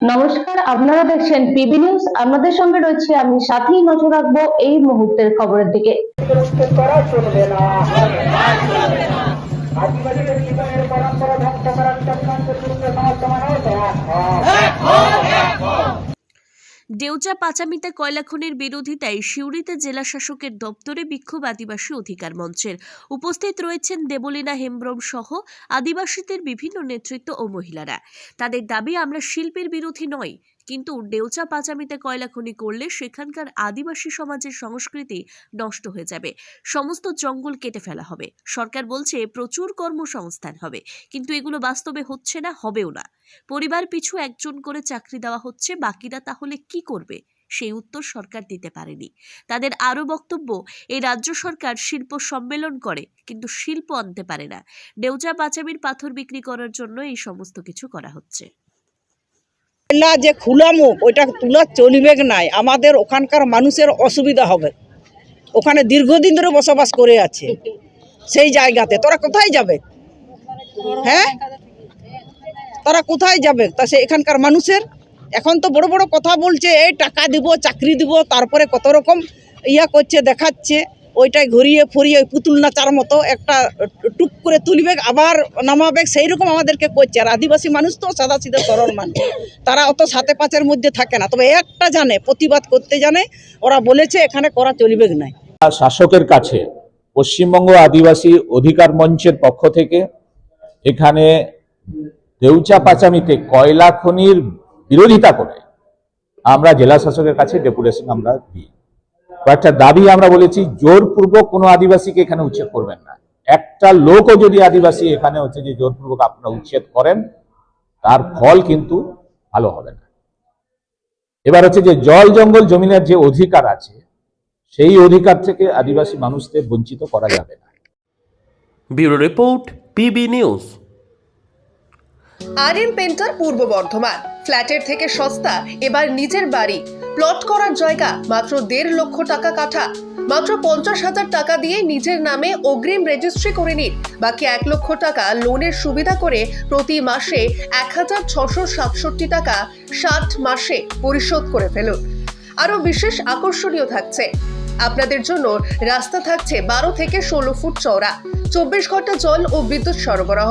নমস্কার, আপনারা দেখছেন পিবি নিউজ। আপনাদের সঙ্গে রয়েছে আমি সাথেই নজর রাখব এই মুহূর্তের খবরের দিকে। আদিবাসীদের জীবনের পরম্পরা ধ্বংস করার সমর্থমান দেউচা পাচামিতে কয়লা খনির বিরোধিতায় সিউড়িতে জেলা শাসকের দপ্তরে বিক্ষোভ আদিবাসী অধিকার মঞ্চের। উপস্থিত রয়েছেন দেবলীনা হেমব্রম সহ আদিবাসীদের বিভিন্ন নেতৃত্ব ও মহিলারা। তাদের দাবি, আমরা শিল্পের বিরোধী নই কিন্তু ডেউচা পাচামিতে কয়লা খনি করলে সেখানকার আদিবাসী সমাজের সংস্কৃতি নষ্ট হয়ে যাবে। সমস্ত জঙ্গল কেটে ফেলা হবে। সরকার বলছে প্রচুর কর্মসংস্থান হবে, কিন্তু এগুলো বাস্তবে হচ্ছে না, হবেও না। পরিবার পিছু একজন করে চাকরি দেওয়া হচ্ছে, বাকিরা তাহলে কি করবে? সেই উত্তর সরকার দিতে পারেনি। তাদের আরও বক্তব্য এই রাজ্য সরকার শিল্প সম্মেলন করে, কিন্তু শিল্প আনতে পারে না। ডেউচা পাচামির পাথর বিক্রি করার জন্য এই সমস্ত কিছু করা হচ্ছে। কয়লা যে খোলা মুখ, ওইটা তোলা চলবে নাই। আমাদের ওখানকার মানুষের অসুবিধা হবে। ওখানে দীর্ঘদিন ধরে বসবাস করে আছে। সেই জায়গাতে। তোরা কোথায় যাবে? হ্যাঁ? তারা কোথায় যাবে? তা সে এখানকার মানুষের? এখন তো বড় বড় কথা বলছে, এই টাকা দিব, চাকরি দিব, তারপরে কত রকম ইয়া করছে, দেখাচ্ছে। ওইটাই ঘুরিয়ে ফুরিয়ে পুতুল নাচার মতো একটা টুক করে তুলবে আবার নামাবে সেই রকম আমাদেরকে করছে। আর আদিবাসী মানুষ তো সাদা সিধা সরল মানুষ। তারা অত সাথে পাঁচের মধ্যে থাকে না। তবে একটা জানে, প্রতিবাদ করতে জানে, ওরা বলেছে এখানে করা চলবে না শাসকের কাছে পশ্চিমবঙ্গ আদিবাসী অধিকার মঞ্চের পক্ষ থেকে এখানে দেউচা পাচামিতে কয়লা খনির বিরোধিতা করে আমরা জেলা শাসকের কাছে ডেপুটেশন আমরা দিই। কয়েকটা দাবি আমরা বলেছি জোরপূর্বক কোনো আদিবাসীকে এখানে উচ্ছেদ করবেন না। একটা লোকও যদি আদিবাসী এখানে হচ্ছে যে জোরপূর্বক আপনারা উচ্ছেদ করেন তার ফল কিন্তু ভালো হবে না। এবার হচ্ছে যে জল জঙ্গল জমিনের যে অধিকার আছে সেই অধিকার থেকে আদিবাসী মানুষদের বঞ্চিত করা যাবে না। Bureau report PB news. আর এম পেন্টার পূর্ব বর্ধমান। ফ্ল্যাটের থেকে সস্তা এবার নিজের বাড়ি। প্লট করার জায়গা, মাত্র দেড় লক্ষ টাকা কাঠা। মাত্র পঞ্চাশ হাজার টাকা দিয়ে নিজের নামে অগ্রিম রেজিস্ট্রি করে নিন। বাকি এক লক্ষ টাকা লোনের সুবিধা করে প্রতি মাসে এক হাজার ছশো সাতষট্টি টাকা ষাট মাসে পরিশোধ করে ফেলুন। আরও বিশেষ আকর্ষণীয় থাকছে, আপনাদের জন্য রাস্তা থাকছে বারো থেকে ষোলো ফুট চওড়া, চব্বিশ ঘণ্টা জল ও বিদ্যুৎ সরবরাহ।